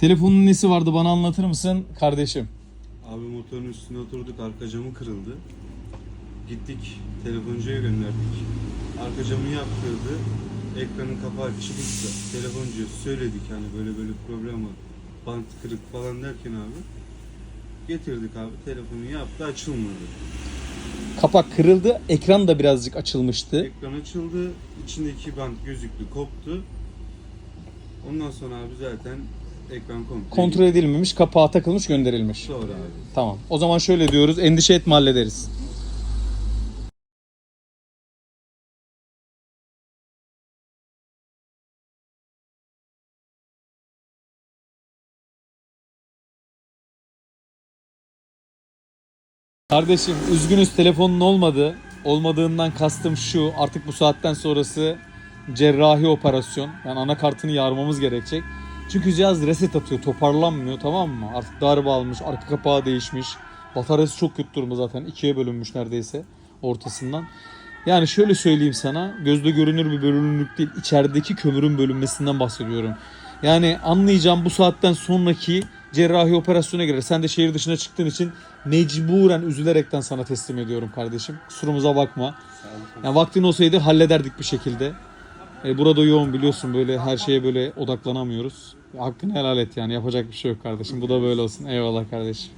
Telefonun nesi vardı bana anlatır mısın kardeşim? Abi motorun üstüne oturduk arka camı kırıldı. Gittik telefoncuya gönderdik. Arka camı yaptırdı. Ekranın kapağı çıkıktı. Telefoncuya söyledik hani böyle böyle problem var. Bant kırık falan derken abi. Getirdik abi telefonu yaptı açılmadı. Kapak kırıldı, ekran da birazcık açılmıştı. Ekran açıldı. içindeki bant gözüktü koptu. Ondan sonra abi zaten ekran komple Kontrol edilmemiş, kapağı takılmış, gönderilmiş. Sonra abi. Tamam. O zaman şöyle diyoruz, endişe etme hallederiz. Kardeşim üzgünüz telefonun olmadı. Olmadığından kastım şu artık bu saatten sonrası cerrahi operasyon. Yani anakartını yarmamız gerekecek. Çünkü cihaz reset atıyor toparlanmıyor tamam mı? Artık darbe almış arka kapağı değişmiş. Bataryası çok kötü durumda zaten ikiye bölünmüş neredeyse ortasından. Yani şöyle söyleyeyim sana gözde görünür bir bölünürlük değil içerideki kömürün bölünmesinden bahsediyorum. Yani anlayacağım bu saatten sonraki cerrahi operasyona girer. Sen de şehir dışına çıktığın için mecburen üzülerekten sana teslim ediyorum kardeşim. Kusurumuza bakma. Yani vaktin olsaydı hallederdik bir şekilde. E, burada yoğun biliyorsun böyle her şeye böyle odaklanamıyoruz. Hakkını helal et yani yapacak bir şey yok kardeşim. Bu da böyle olsun. Eyvallah kardeşim.